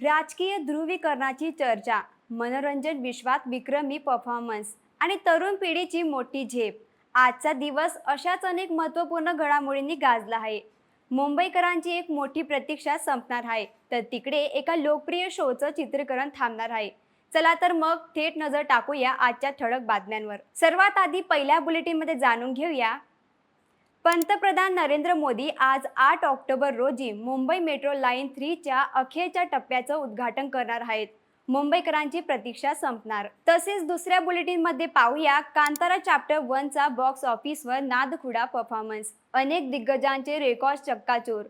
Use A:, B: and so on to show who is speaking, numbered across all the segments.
A: राजकीय ध्रुवीकरणाची चर्चा मनोरंजन विश्वात विक्रमी परफॉर्मन्स आणि तरुण पिढीची मोठी झेप. आजचा दिवस अशाच अनेक महत्त्वपूर्ण घडामोडींनी गाजला आहे. मुंबईकरांची एक मोठी प्रतीक्षा संपणार आहे तर तिकडे एका लोकप्रिय शोचं चित्रीकरण थांबणार आहे. चला तर मग थेट नजर टाकूया आजच्या ठळक बातम्यांवर. सर्वात आधी पहिल्या बुलेटिनमध्ये जाणून घेऊया. पंतप्रधान नरेंद्र मोदी आज आठ ऑक्टोबर रोजी मुंबई मेट्रो लाईन थ्रीच्या अखेरच्या टप्प्याचं उद्घाटन करणार आहेत. मुंबईकरांची प्रतीक्षा संपणार. तसेच दुसऱ्या बुलेटिनमध्ये पाहूया कांतारा चॅप्टर वनचा बॉक्स ऑफिसवर नादखुडा परफॉर्मन्स अनेक दिग्गजांचे रेकॉर्ड चक्काचूर.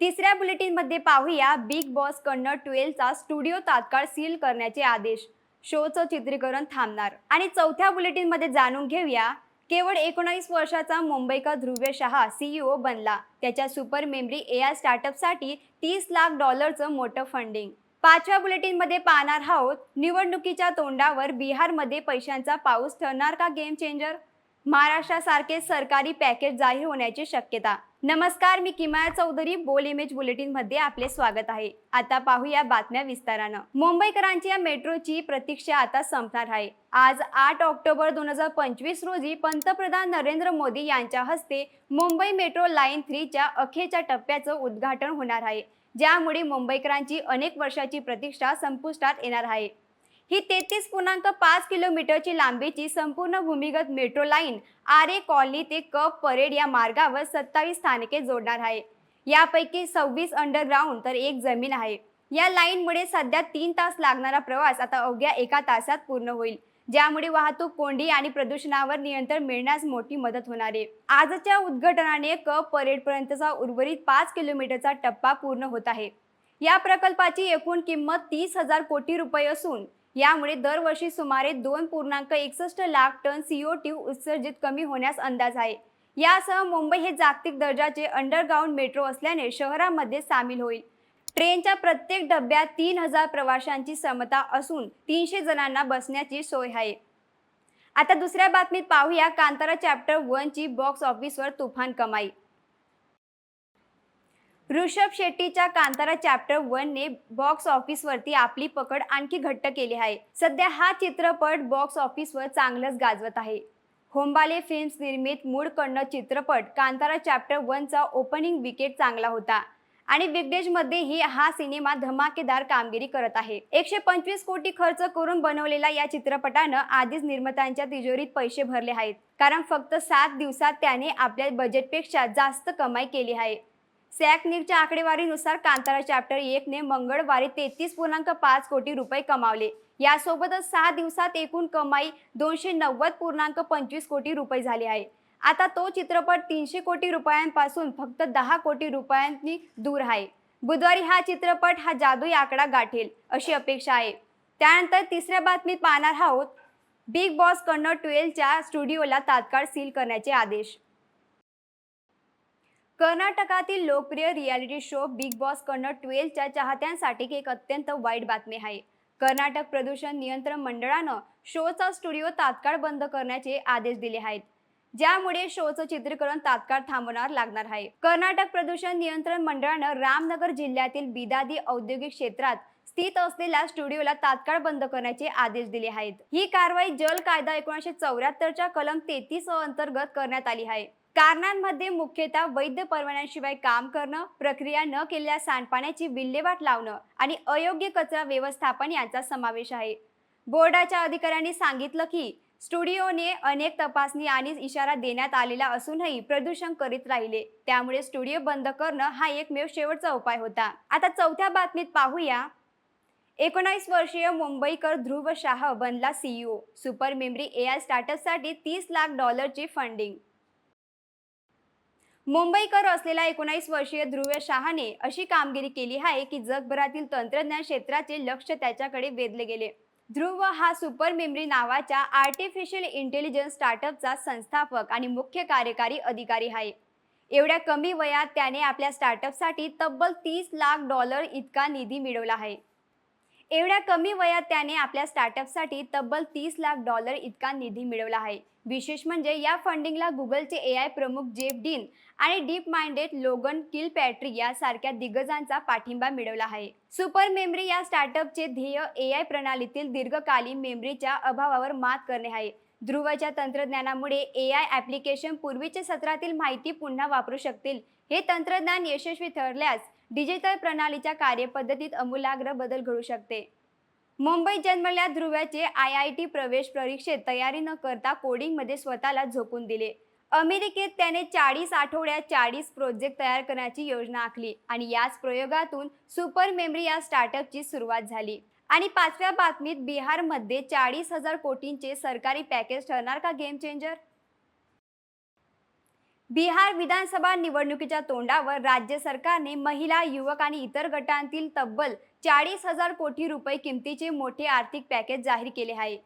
A: तिसऱ्या बुलेटिनमध्ये पाहूया बिग बॉस कन्नड ट्वेल्वचा स्टुडिओ तात्काळ सील करण्याचे आदेश. शोचं चित्रीकरण थांबणार. आणि चौथ्या बुलेटिनमध्ये जाणून घेऊया केवळ एकोणावीस वर्षाचा मुंबईकर ध्रुव्य शहा सीईओ बनला. त्याच्या सुपर मेमरी ए आय स्टार्टअपसाठी तीस लाख डॉलरचं मोठं फंडिंग. पाचव्या बुलेटिनमध्ये पाहणार आहोत निवडणुकीच्या तोंडावर बिहारमध्ये पैशांचा पाऊस ठरणार का गेम चेंजर? महाराष्ट्रासारखे सरकारी पॅकेज जाहीर होण्याची शक्यता. नमस्कार मी किमाया चौधरी. बोल इमेज बुलेटिनमध्ये आपले स्वागत आहे. आता पाहूया बातम्या विस्तारानं. मुंबईकरांची या मेट्रोची प्रतीक्षा आता संपणार आहे. आज आठ ऑक्टोबर दोन हजार पंचवीस रोजी पंतप्रधान नरेंद्र मोदी यांच्या हस्ते मुंबई मेट्रो लाईन थ्रीच्या अखेरच्या टप्प्याचं उद्घाटन होणार आहे. ज्यामुळे मुंबईकरांची अनेक वर्षाची प्रतीक्षा संपुष्टात येणार आहे. ही तेहतीस पूर्णांक पाच किलोमीटरची लांबीची संपूर्ण भूमिगत मेट्रो लाईन आरे कॉलनी ते कप परेड या मार्गावर सत्तावीस स्थानके जोडणार आहे. यापैकी सव्वीस अंडरग्राऊंड तर एक जमीन आहे. या लाईनमुळे सध्या तीन तास लागणारा प्रवास आता अवघ्या एका तासात पूर्ण होईल. ज्यामुळे वाहतूक कोंडी आणि प्रदूषणावर नियंत्रण मिळण्यास मोठी मदत होणार आहे. आजच्या उद्घाटनाने कप परेडपर्यंतचा उर्वरित पाच किलोमीटरचा टप्पा पूर्ण होत आहे. या प्रकल्पाची एकूण किंमत तीस हजार कोटी रुपये असून यामुळे दरवर्षी सुमारे दोन पूर्णांक एकसष्ट लाख टन सीओ टी उत्सर्जित कमी होण्यास अंदाज आहे. यासह मुंबई हे जागतिक दर्जाचे अंडरग्राऊंड मेट्रो असल्याने शहरामध्ये सामील होईल. ट्रेनच्या प्रत्येक डब्यात तीन हजार प्रवाशांची क्षमता असून तीनशे जणांना बसण्याची सोय आहे. आता दुसऱ्या बातमीत पाहूया कांतारा चॅप्टर वनची बॉक्स ऑफिसवर तुफान कमाई. ऋषभ शेट्टीच्या कांतारा चॅप्टर वनने बॉक्स ऑफिसवरती आपली पकड आणखी घट्ट केली आहे. सध्या हा चित्रपट बॉक्स ऑफिसवर चांगलंच गाजवत आहे. होंबाले फिल्म्स निर्मित मूळ कन्नड चित्रपट कांतारा चॅप्टर वनचा ओपनिंग विकेट चांगला होता. आणि विगडेजमध्येही हा सिनेमा धमाकेदार कामगिरी करत आहे. एकशे पंचवीस कोटी खर्च करून बनवलेल्या या चित्रपटानं आधीच निर्मात्यांच्या तिजोरीत पैसे भरले आहेत. कारण फक्त सात दिवसात त्याने आपल्या बजेटपेक्षा जास्त कमाई केली आहे. सॅक न्यूजच्या आकडेवारीनुसार कांतारा चॅप्टर एकने मंगळवारी तेहतीस पूर्णांक पाच कोटी रुपये कमावले. यासोबतच सहा दिवसात एकूण कमाई दोनशे नव्वद पूर्णांक पंचवीस कोटी रुपये झाली आहे. आता तो चित्रपट तीनशे कोटी रुपयांपासून फक्त दहा कोटी रुपयांनी दूर आहे. बुधवारी हा चित्रपट हा जादुई आकडा गाठेल अशी अपेक्षा आहे. त्यानंतर तिसऱ्या बातमीत पाहणार आहोत बिग बॉस कन्नड ट्वेल्वच्या स्टुडिओला तात्काळ सील करण्याचे आदेश. कर्नाटकातील लोकप्रिय रियालिटी शो बिग बॉस कडनं ट्वेल्वच्या चाहत्यांसाठी एक अत्यंत वाईट बातमी आहे. कर्नाटक प्रदूषण नियंत्रण मंडळानं शोचा स्टुडिओ तात्काळ बंद करण्याचे आदेश दिले आहेत. ज्यामुळे शोचं चित्रीकरण तात्काळ थांबवणार लागणार आहे. कर्नाटक प्रदूषण नियंत्रण मंडळानं रामनगर जिल्ह्यातील बिदादी औद्योगिक क्षेत्रात स्थित असलेल्या स्टुडिओला तात्काळ बंद करण्याचे आदेश दिले आहेत. ही कारवाई जल कायदा एकोणीसशे चौऱ्याहत्तरच्या कलम तेहतीस अंतर्गत करण्यात आली आहे. कारणांमध्ये मुख्यतः वैध परवान्यांशिवाय काम करणं प्रक्रिया न केलेल्या सांडपाण्याची विल्हेवाट लावणं आणि अयोग्य कचरा व्यवस्थापन यांचा समावेश आहे. बोर्डाच्या अधिकाऱ्यांनी सांगितलं की स्टुडिओने अनेक तपासणी आणि इशारा देण्यात आलेला असूनही प्रदूषण करीत राहिले. त्यामुळे स्टुडिओ बंद करणं हा एकमेव शेवटचा उपाय होता. आता चौथ्या बातमीत पाहूया. एकोणावीस वर्षीय मुंबईकर ध्रुव शाह बनला CEO super memory A I स्टार्टअपसाठी तीस लाख डॉलरची फंडिंग मुंबईकर असलेला एकोणावीस वर्षीय ध्रुव शहाने अशी कामगिरी केली आहे की जगभरातील तंत्रज्ञान क्षेत्राचे लक्ष त्याच्याकडे वेधले गेले. ध्रुव हा सुपर मेमरी नावाच्या आर्टिफिशियल इंटेलिजन्स स्टार्टअपचा संस्थापक आणि मुख्य कार्यकारी अधिकारी आहे. एवढ्या कमी वयात त्याने आपल्या स्टार्टअपसाठी तब्बल तीस लाख डॉलर इतका निधी मिळवला आहे. एवढ्या कमी वयात त्याने आपल्या स्टार्टअपसाठी तब्बल तीस लाख डॉलर इतका निधी मिळवला आहे. विशेष म्हणजे या फंडिंगला गुगलचे ए आय प्रमुख जेफ डीन आणि डीप माइंडेड लोगन किल पॅट्रिक यासारख्या दिग्गजांचा पाठिंबा मिळवला आहे. सुपर मेमरी या स्टार्टअपचे ध्येय ए आय प्रणालीतील दीर्घकालीन मेमरीच्या अभावावर मात करणे आहे. ध्रुवच्या तंत्रज्ञानामुळे ए आय ॲप्लिकेशन पूर्वीच्या सत्रातील माहिती पुन्हा वापरू शकतील हे तंत्रज्ञान यशस्वी ठरल्यास डिजिटल प्रणालीच्या कार्यपद्धतीत अमूलाग्र बदल घडू शकते. मुंबईत जन्मल्या ध्रुव्याचे आय आय टी प्रवेश परीक्षेत तयारी न करता कोडिंगमध्ये स्वतःला झोपून दिले. अमेरिकेत त्याने चाळीस आठवड्यात चाळीस प्रोजेक्ट तयार करण्याची योजना आखली आणि याच प्रयोगातून सुपर मेमरी या स्टार्टअपची सुरुवात झाली. आणि पाचव्या बातमीत बिहारमध्ये चाळीस हजार कोटींचे सरकारी पॅकेज ठरणार का गेम चेंजर? बिहार विधानसभा निवडणुकीच्या तोंडावर राज्य सरकारने महिला युवक आणि इतर गटांतील तब्बल चाळीस हजार कोटी रुपये किमतीचे मोठे आर्थिक पॅकेज जाहीर केले आहे.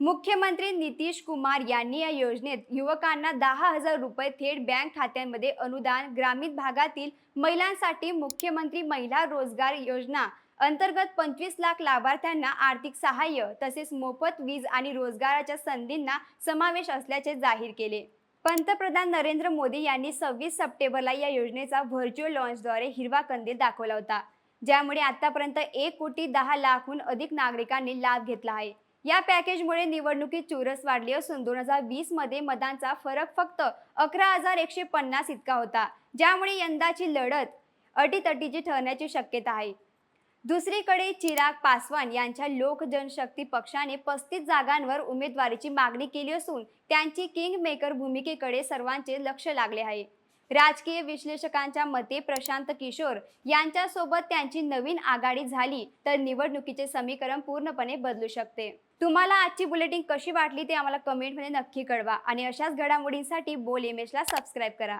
A: मुख्यमंत्री नितीश कुमार यांनी या योजनेत युवकांना दहा हजार रुपये थेट बँक खात्यांमध्ये अनुदान ग्रामीण भागातील महिलांसाठी मुख्यमंत्री महिला रोजगार योजना अंतर्गत पंचवीस लाख लाभार्थ्यांना आर्थिक सहाय्य तसेच मोफत वीज आणि रोजगाराच्या संधींना समावेश असल्याचे जाहीर केले. पंतप्रधान नरेंद्र मोदी यांनी सव्वीस सप्टेंबरला या योजनेचा व्हर्च्युअल लॉन्चद्वारे हिरवा कंदील दाखवला होता ज्यामुळे आतापर्यंत एक कोटी दहा लाखहून अधिक नागरिकांनी लाभ घेतला आहे. या पॅकेजमुळे निवडणुकीत चुरस वाढली असून दोन हजार वीसमध्ये मतांचा फरक फक्त अकरा हजार एकशे पन्नास इतका होता ज्यामुळे यंदाची लढत अटीतटीची ठरण्याची शक्यता आहे. दुसरीकडे चिराग पासवान यांच्या लोक जनशक्ती पक्षाने पस्तीस जागांवर उमेदवारीची मागणी केली असून त्यांची किंग मेकर भूमिकेकडे सर्वांचे लक्ष लागले आहे. राजकीय विश्लेषकांच्या मते प्रशांत किशोर यांच्यासोबत त्यांची नवीन आघाडी झाली तर निवडणुकीचे समीकरण पूर्णपणे बदलू शकते. तुम्हाला आजची बुलेटिन कशी वाटली ते आम्हाला कमेंटमध्ये नक्की कळवा आणि अशाच घडामोडींसाठी बोल इमेजला सबस्क्राईब करा.